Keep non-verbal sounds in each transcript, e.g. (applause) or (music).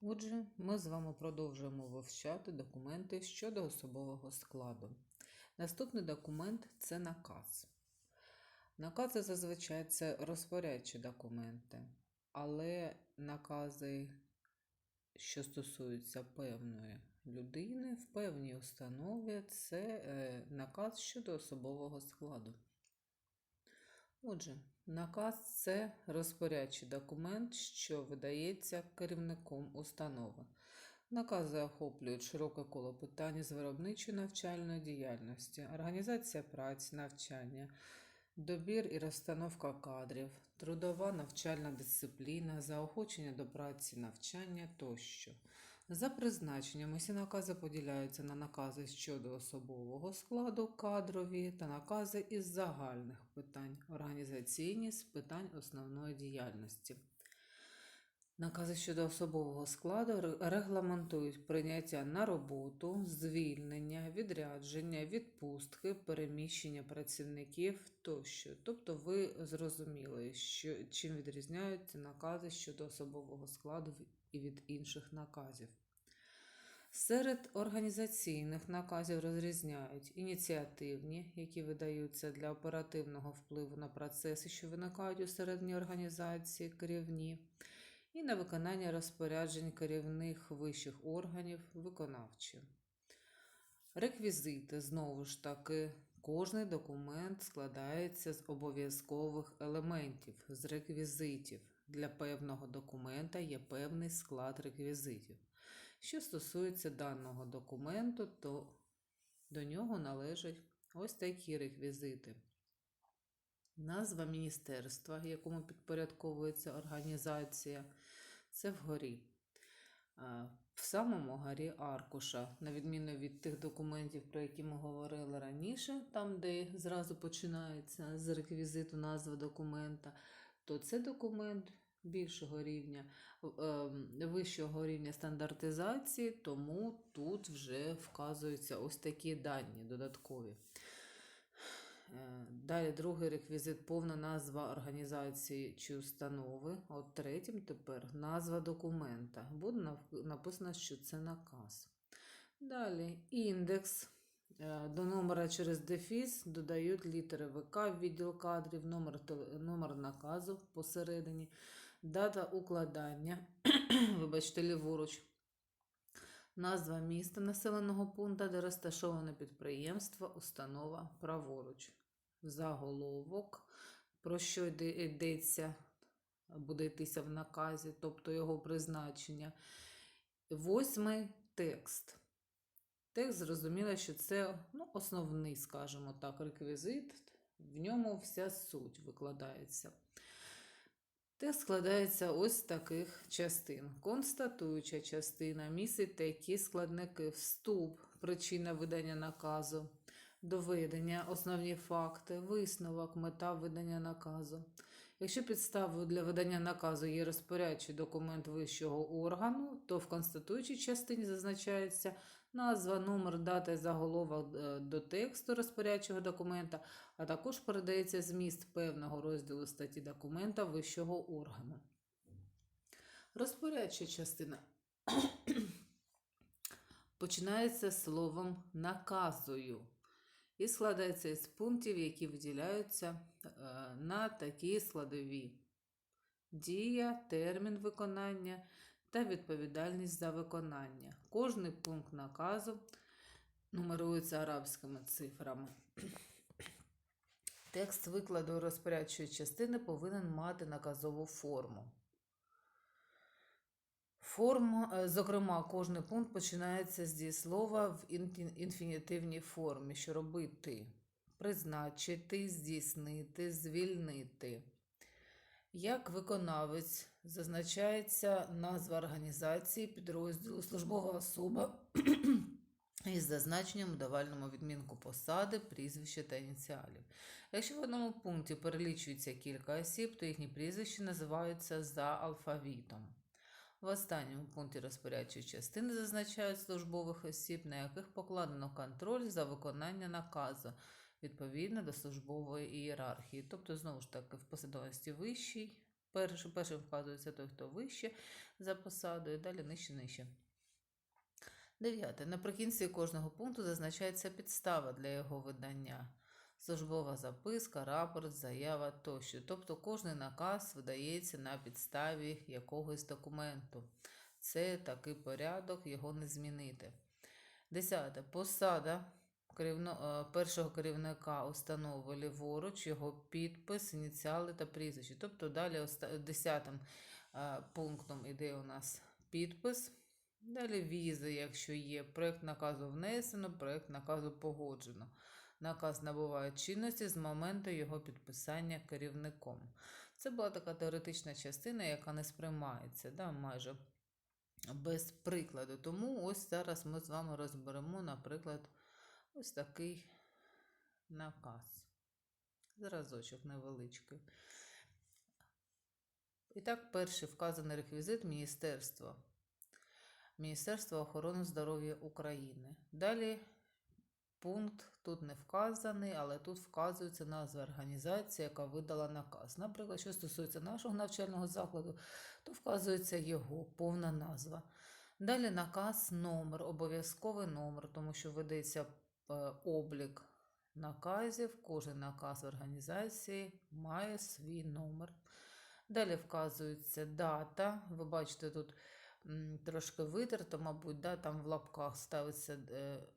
Отже, ми з вами продовжуємо вивчати документи щодо особового складу. Наступний документ це наказ. Накази зазвичай це розпорядчі документи, але накази, що стосуються певної людини в певній установі, це е, наказ щодо особового складу. Отже, наказ це розпорядчий документ, що видається керівником установи. Накази охоплюють широке коло питань з виробничої навчальної діяльності, організація праці, навчання, добір і розстановка кадрів, трудова навчальна дисципліна, заохочення до праці, навчання тощо. За призначенням усі накази поділяються на накази щодо особового складу, кадрові та накази із загальних питань, організаційні з питань основної діяльності. Накази щодо особового складу регламентують прийняття на роботу, звільнення, відрядження, відпустки, переміщення працівників тощо. Тобто ви зрозуміли, що, чим відрізняються накази щодо особового складу і від інших наказів. Серед організаційних наказів розрізняють ініціативні, які видаються для оперативного впливу на процеси, що виникають у середній організації, керівні, і на виконання розпоряджень керівних вищих органів виконавчі. Реквізити знову ж таки. Кожний документ складається з обов'язкових елементів, з реквізитів. Для певного документа є певний склад реквізитів. Що стосується даного документу, то до нього належать ось такі реквізити. Назва міністерства, якому підпорядковується організація, це вгорі. В самому горі аркуша, на відміну від тих документів, про які ми говорили раніше, там, де зразу починається з реквізиту назва документа, то це документ більшого рівня, е, вищого рівня стандартизації, тому тут вже вказуються ось такі дані додаткові. Е, Далі другий реквізит повна назва організації чи установи. От третім тепер назва документа. Буде написано, що це наказ. Далі індекс. Е, До номера через дефіс додають літери ВК, відділ кадрів, номер, номер наказу посередині, дата укладання, (clears throat) вибачте, ліворуч, назва міста населеного пункту, де розташоване підприємство, установа праворуч. Заголовок, про що йдеться, буде йтися в наказі, тобто його призначення. Восьмий текст. Текст зрозуміло, що це ну, основний, скажімо так, реквізит. В ньому вся суть викладається. Текст складається ось з таких частин. Констатуюча частина містить такі складники вступ, причина видання наказу, доведення, основні факти, висновок, мета видання наказу. Якщо підставою для видання наказу є розпорядчий документ вищого органу, то в констатуючій частині зазначається назва, номер, дата і заголовок е, до тексту розпорядчого документа, а також передається зміст певного розділу статті документа вищого органу. Розпорядча частина (clears throat) починається словом наказую і складається із пунктів, які виділяються е, на такі складові: дія, термін виконання та відповідальність за виконання. Кожний пункт наказу нумерується арабськими цифрами. Текст викладу розпорядчої частини повинен мати наказову форму. Форма, е, зокрема, кожний пункт починається з дієслова в інфінітивній формі, що робити, призначити, здійснити, звільнити. Як виконавець зазначається назва організації, підрозділу, службова особа (clears throat) із зазначенням у давальному відмінку посади, прізвища та ініціалів. Якщо в одному пункті перелічується кілька осіб, то їхні прізвища називаються за алфавітом. В останньому пункті розпорядчої частини зазначають службових осіб, на яких покладено контроль за виконання наказу відповідно до службової ієрархії. Тобто, знову ж таки, в посадовості вищій Перший, першим вказується той, хто вище за посадою, далі нижче нижче. Дев'яте. Наприкінці кожного пункту зазначається підстава для його видання. Службова записка, рапорт, заява тощо. Тобто кожний наказ видається на підставі якогось документу. Це такий порядок, його не змінити. Десяте. Посада першого керівника установи ліворуч, його підпис, ініціали та прізвище. Тобто далі оста- десятим е, пунктом іде у нас підпис. Далі візи, якщо є. Проект наказу внесено, проект наказу погоджено. Наказ набуває чинності з моменту його підписання керівником. Це була така теоретична частина, яка не сприймається да, майже без прикладу. Тому ось зараз ми з вами розберемо, наприклад, ось такий наказ. Зразочок невеличкий. І так, перший вказаний реквізит Міністерства. Міністерство охорони здоров'я України. Далі пункт тут не вказаний, але тут вказується назва організації, яка видала наказ. Наприклад, що стосується нашого навчального закладу, то вказується його повна назва. Далі наказ, номер, обов'язковий номер, тому що ведеться облік наказів. Кожен наказ організації має свій номер. Далі вказується дата. Ви бачите, тут трошки витерто, мабуть, да, там в лапках ставиться е,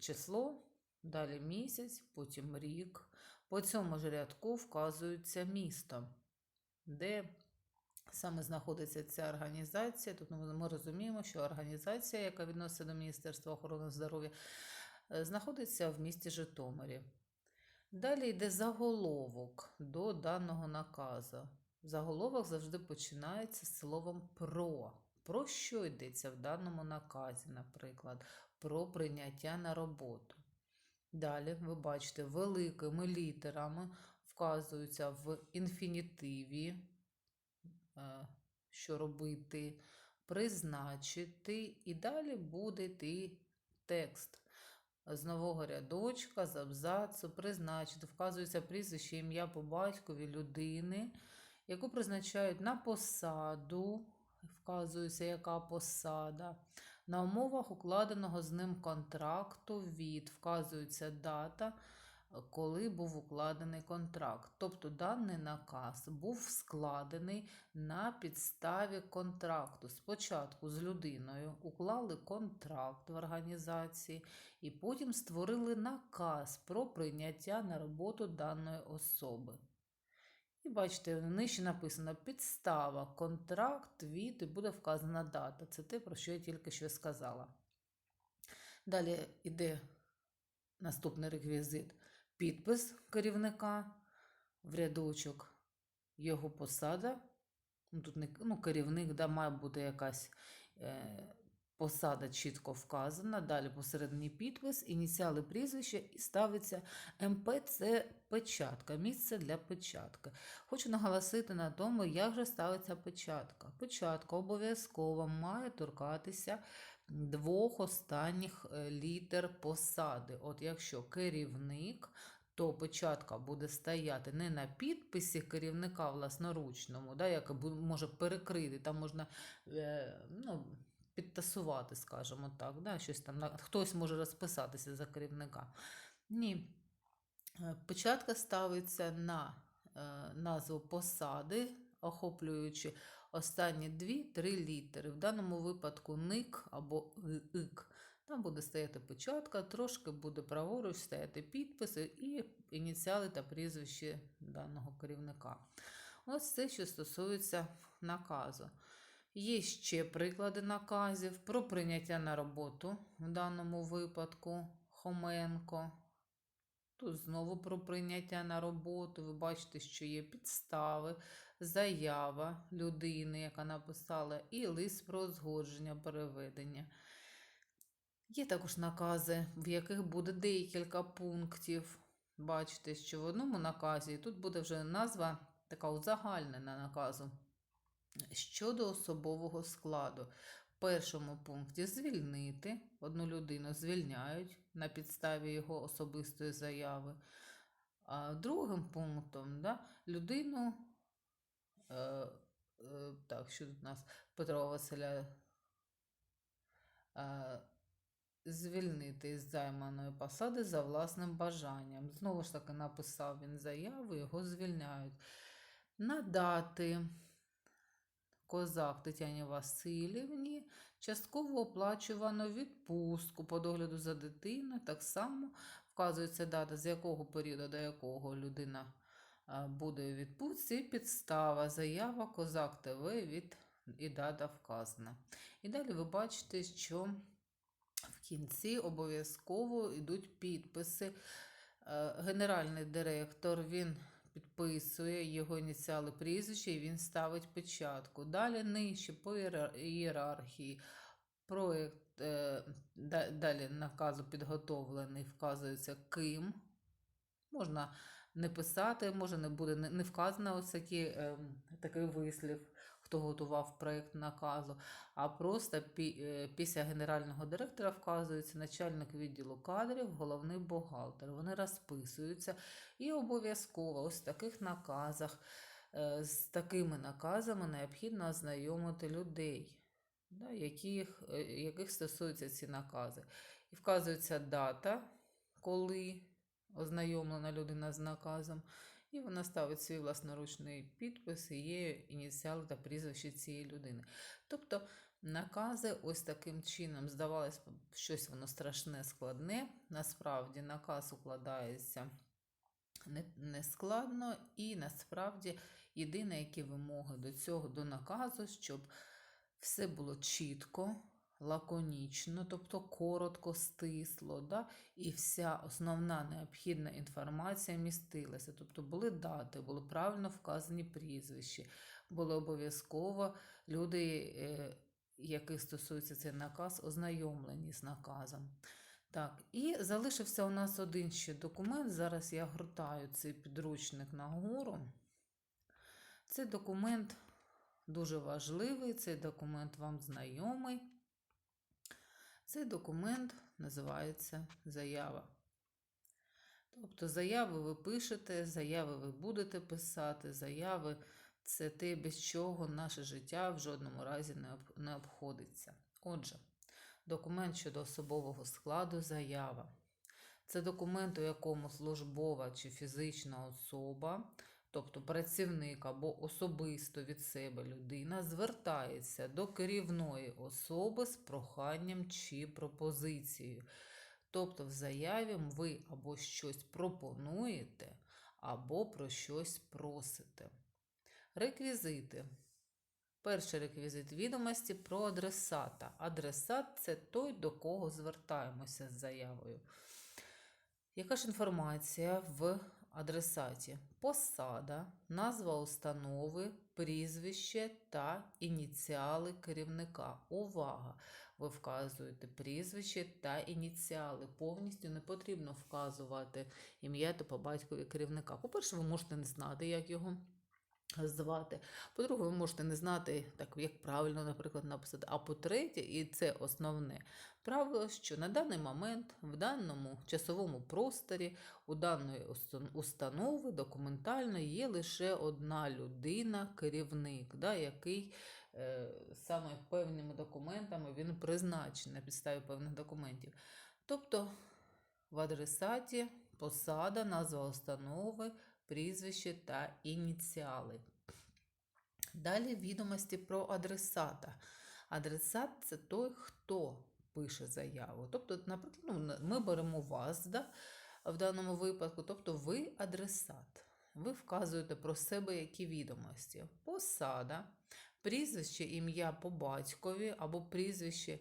число, далі місяць, потім рік. По цьому ж рядку вказується місто, де саме знаходиться ця організація. Тут ми розуміємо, що організація, яка відноситься до Міністерства охорони здоров'я, е, знаходиться в місті Житомирі. Далі йде заголовок до даного наказу. Заголовок завжди починається з словом про. Про що йдеться в даному наказі, наприклад, про прийняття на роботу. Далі ви бачите, великими літерами вказується в інфінітиві, е, що робити, призначити, і далі буде йти текст з нового рядочка, з абзацу, призначити. Вказується прізвище, ім'я по батькові людини, яку призначають на посаду, вказується, яка посада. На умовах укладеного з ним контракту від вказується дата, коли був укладений контракт. Тобто даний наказ був складений на підставі контракту. Спочатку з людиною уклали контракт в організації і потім створили наказ про прийняття на роботу даної особи. І бачите, нижче написано підстава, контракт від і буде вказана дата. Це те, про що я тільки що сказала. Далі йде наступний реквізит. Підпис керівника в рядочок, його посада. Ну, Тут не ну, керівник, да, має бути якась е, посада чітко вказана. Далі посередині підпис, ініціали прізвища і ставиться МП це печатка, місце для печатки. Хочу наголосити на тому, як же ставиться печатка. Печатка обов'язково має торкатися двох останніх е, літер посади. От якщо керівник, то печатка буде стояти не на підписі керівника власноручному, да, яка може перекрити, там можна е, ну, підтасувати, скажімо так, да, щось там, хтось може розписатися за керівника. Ні. Е, Печатка ставиться на е, назву посади, охоплюючи останні дві-три літери. В даному випадку ник або ик. Там буде стояти печатка, трошки буде праворуч стояти підписи і ініціали та прізвище даного керівника. Ось це, що стосується наказу. Є ще приклади наказів про прийняття на роботу в даному випадку Хоменко. Тут знову про прийняття на роботу. Ви бачите, що є підстави, заява людини, яка написала, і лист про узгодження переведення. Є також накази, в яких буде декілька пунктів. Бачите, що в одному наказі тут буде вже назва така узагальнена наказу щодо особового складу. В першому пункті звільнити одну людину звільняють на підставі його особистої заяви. А другим пунктом да, людину Е, е, так, що тут у нас Петро Василя е, звільнити з займаної посади за власним бажанням. Знову ж таки, написав він заяву, його звільняють. Надати козак Тетяні Васильівні частково оплачувану відпустку по догляду за дитиною. Так само вказується дата, з якого періоду до якого людина буде у відпустці, підстава, заява Козак ТВ від і дата вказана. І далі ви бачите, що кінці обов'язково йдуть підписи. Е, Генеральний директор він підписує його ініціали прізвище і він ставить печатку. Далі нижче по ієрархії. Проєкт е, далі наказу підготовлений, вказується ким. Можна не писати, може не буде не, вказано ось такі, е, такий вислів, хто готував проєкт наказу, а просто е, після генерального директора вказується начальник відділу кадрів, головний бухгалтер. Вони розписуються і обов'язково ось в таких наказах, е, з такими наказами необхідно ознайомити людей, да, яких, е, яких стосуються ці накази. І вказується дата, коли ознайомлена людина з наказом, і вона ставить свій власноручний підпис і є ініціали та прізвище цієї людини. Тобто накази ось таким чином здавалось, щось воно страшне, складне. Насправді наказ укладається не, не і насправді єдине, які вимоги до цього, до наказу, щоб все було чітко, лаконічно, тобто коротко, стисло, да? і вся основна необхідна інформація містилася. Тобто були дати, були правильно вказані прізвища, були обов'язково люди, е, яких стосується цей наказ, ознайомлені з наказом. Так, і залишився у нас один ще документ. Зараз я гортаю цей підручник нагору. Цей документ дуже важливий, цей документ вам знайомий. Цей документ називається заява. Тобто заяви ви пишете, заяви ви будете писати, заяви це те, без чого наше життя в жодному разі не обходиться. Отже, документ щодо особового складу заява. Це документ, у якому службова чи фізична особа, тобто працівник або особисто від себе людина, звертається до керівної особи з проханням чи пропозицією. Тобто в заяві ви або щось пропонуєте, або про щось просите. Реквізити. Перший реквізит відомості про адресата. Адресат це той, до кого звертаємося з заявою. Яка ж інформація в адресаті? Посада, назва установи, прізвище та ініціали керівника. Увага! Ви вказуєте прізвище та ініціали. Повністю не потрібно вказувати ім'я та по батькові керівника. По-перше, ви можете не знати, як його звати. По-друге, ви можете не знати, так як правильно, наприклад, написати. А по-третє, і це основне правило, що на даний момент в даному часовому просторі у даної установи документально є лише одна людина, керівник, да, який е, саме певними документами він призначений на підставі певних документів. Тобто в адресаті посада, назва установи, прізвище та ініціали. Далі відомості про адресата. Адресат це той, хто пише заяву. Тобто, наприклад, ну, ми беремо вас да, в даному випадку, тобто ви адресат. Ви вказуєте про себе які відомості. Посада, прізвище, ім'я по батькові або прізвище,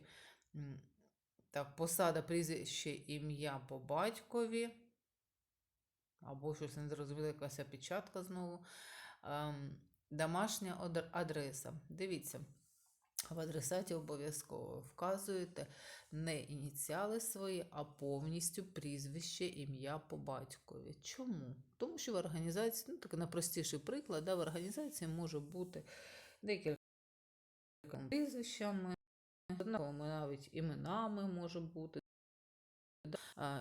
так, посада, прізвище, ім'я по батькові. Або щось не зрозуміло, якась опечатка знову. Ем, домашня адреса. Дивіться, в адресаті обов'язково вказуєте не ініціали свої, а повністю прізвище, ім'я по батькові. Чому? Тому що в організації, ну такий найпростіший приклад, да, в організації може бути декілька прізвищами, навіть іменами може бути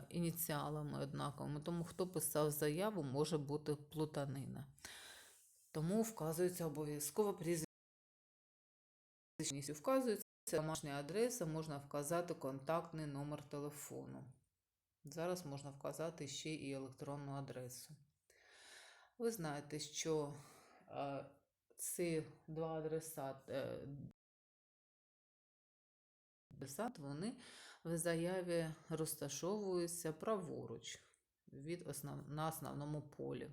ініціалами однаковими. Тому хто писав заяву, може бути плутанина. Тому вказується обов'язково прізвище. Вказується домашня адреса, можна вказати контактний номер телефону. Зараз можна вказати ще і електронну адресу. Ви знаєте, що е, ці два адресати, е, адресат, вони в заяві розташовуються праворуч від основ... на основному полі.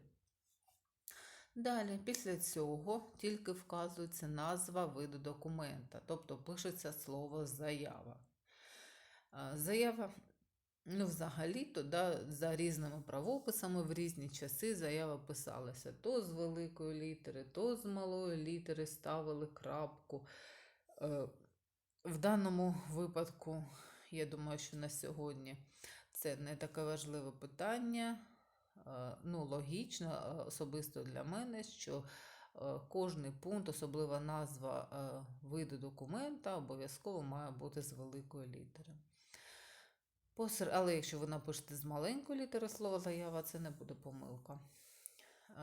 Далі, після цього тільки вказується назва виду документа, тобто пишеться слово заява. Заява, ну, взагалі-то, да, за різними правописами в різні часи заява писалася то з великої літери, то з малої літери ставили крапку. В даному випадку, я думаю, що на сьогодні це не таке важливе питання. Е, Ну, логічно, е, особисто для мене, що е, кожний пункт, особлива назва виду документа, обов'язково має бути з великої літери. Але якщо ви напишете з маленької літери слово заява, це не буде помилка.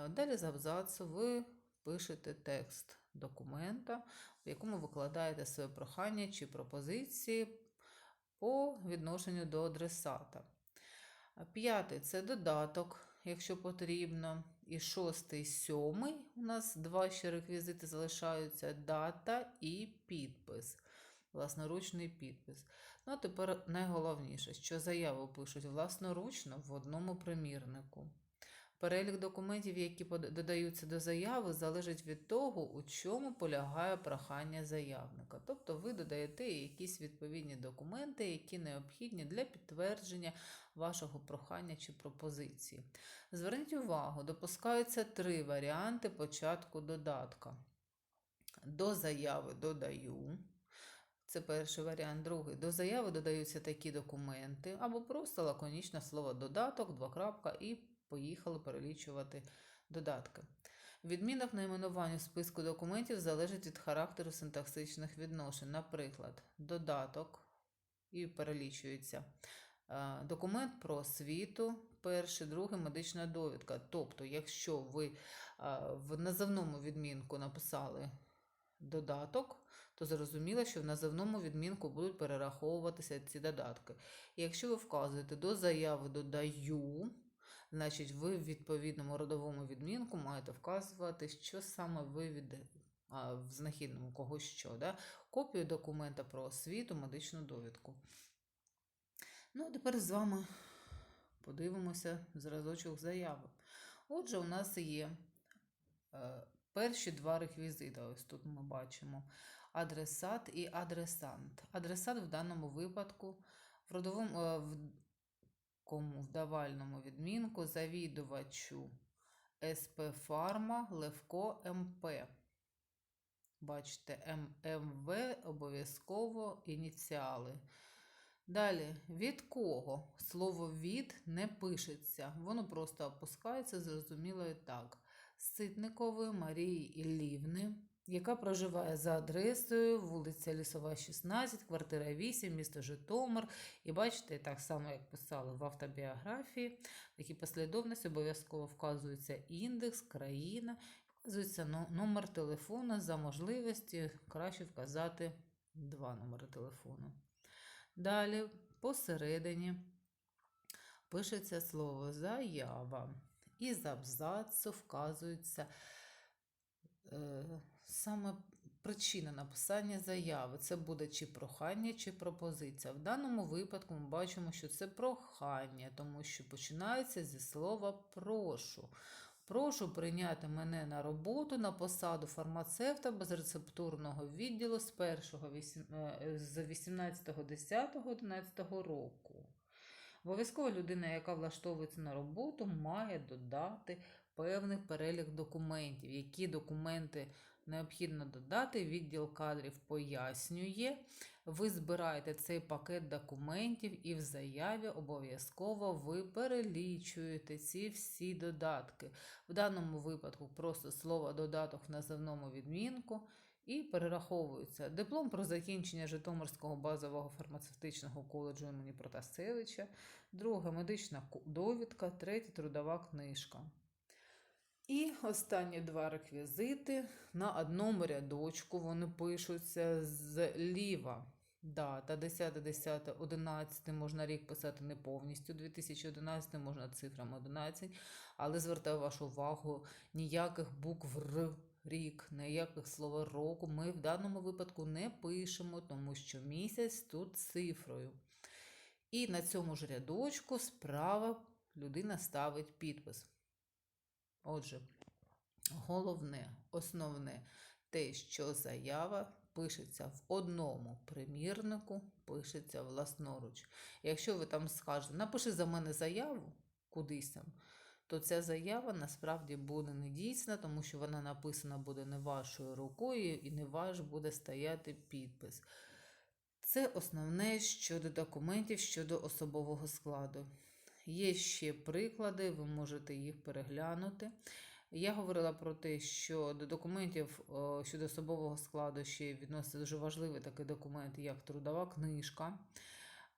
Далі з абзацу ви пишете текст документа, в якому викладаєте своє прохання чи пропозиції по відношенню до адресата. П'ятий це додаток, якщо потрібно. І шостий, сьомий у нас два ще реквізити залишаються: дата і підпис, власноручний підпис. Ну, а тепер найголовніше, що заяву пишуть власноручно в одному примірнику. Перелік документів, які додаються до заяви, залежить від того, у чому полягає прохання заявника. Тобто ви додаєте якісь відповідні документи, які необхідні для підтвердження вашого прохання чи пропозиції. Зверніть увагу, допускаються три варіанти початку додатка. До заяви додаю. Це перший варіант. Другий. До заяви додаються такі документи, або просто лаконічне слово додаток, двокрапка, і поїхали перелічувати додатки. Відмінок найменування в списку документів залежить від характеру синтаксичних відношень. Наприклад, додаток і перелічується. е, Документ про освіту, перший, другий медична довідка. Тобто, якщо ви е, в називному відмінку написали додаток, то зрозуміло, що в називному відмінку будуть перераховуватися ці додатки. Якщо ви вказуєте до заяви додаю, значить ви в відповідному родовому відмінку маєте вказувати, що саме ви від в знахідному когось що. Да? Копію документа про освіту, медичну довідку. Ну, а тепер з вами подивимося зразочок заяви. Отже, у нас є е, перші два реквізити. Ось тут ми бачимо адресат і адресант. Адресат в даному випадку в родовому е, кому в давальному відмінку завідувачу СП Фарма Левко МП. Бачите, ММВ обов'язково ініціали. Далі, від кого? Слово від не пишеться. Воно просто опускається, зрозуміло і так. Ситникової Марії Іллівни, яка проживає за адресою вулиця Лісова, 16, квартира 8, місто Житомир. І бачите, так само, як писали в автобіографії, в такій послідовності обов'язково вказується індекс, країна, вказується номер телефону за можливості краще вказати два номери телефону. Далі посередині пишеться слово заява. І з абзацу вказується е, саме причина написання заяви. Це буде чи прохання, чи пропозиція. В даному випадку ми бачимо, що це прохання, тому що починається зі слова прошу. Прошу прийняти мене на роботу на посаду фармацевта безрецептурного відділу з 1 вісім- е, з 18.10.11 року. Обов'язково людина, яка влаштовується на роботу, має додати певний перелік документів. Які документи необхідно додати, відділ кадрів пояснює. Ви збираєте цей пакет документів і в заяві обов'язково ви перелічуєте ці всі додатки. В даному випадку просто слово додаток в називному відмінку і перераховується диплом про закінчення Житомирського базового фармацевтичного коледжу імені Протасевича, друге медична довідка, третє трудова книжка. І останні два реквізити. На одному рядочку вони пишуться зліва. Дата 10, 10, 11, можна рік писати не повністю, 2011 можна цифрами 11, але звертаю вашу увагу, ніяких букв Р, рік, ніяких слова року ми в даному випадку не пишемо, тому що місяць тут цифрою. І на цьому ж рядочку справа людина ставить підпис. Отже, головне, основне те, що заява пишеться в одному примірнику, пишеться власноруч. Якщо ви там скажете, напиши за мене заяву кудись там, то ця заява насправді буде недійсна, тому що вона написана буде не вашою рукою і не ваш буде стояти підпис. Це основне щодо документів щодо особового складу. Є ще приклади, ви можете їх переглянути. Я говорила про те, що до документів щодо особового складу ще відноситься дуже важливий такий документ, як трудова книжка.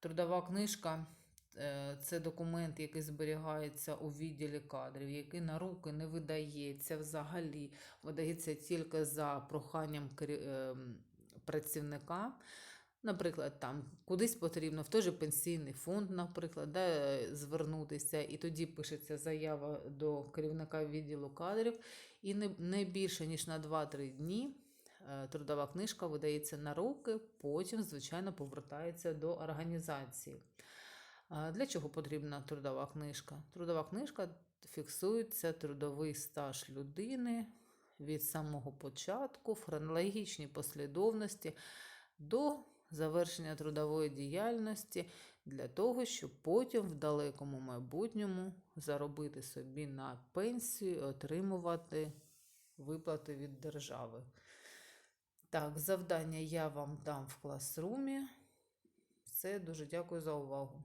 Трудова книжка е, це документ, який зберігається у відділі кадрів, який на руки не видається взагалі, видається тільки за проханням ем, працівника. Наприклад, там кудись потрібно в той же пенсійний фонд, наприклад, да, звернутися, і тоді пишеться заява до керівника відділу кадрів, і не, не більше ніж на 2-3 дні е, трудова книжка видається на руки, потім, звичайно, повертається до організації. Для чого потрібна трудова книжка? Трудова книжка фіксується трудовий стаж людини від самого початку, в хронологічній послідовності до завершення трудової діяльності для того, щоб потім в далекому майбутньому заробити собі на пенсію і отримувати виплати від держави. Так, завдання я вам дам в класрумі. Все, дуже дякую за увагу.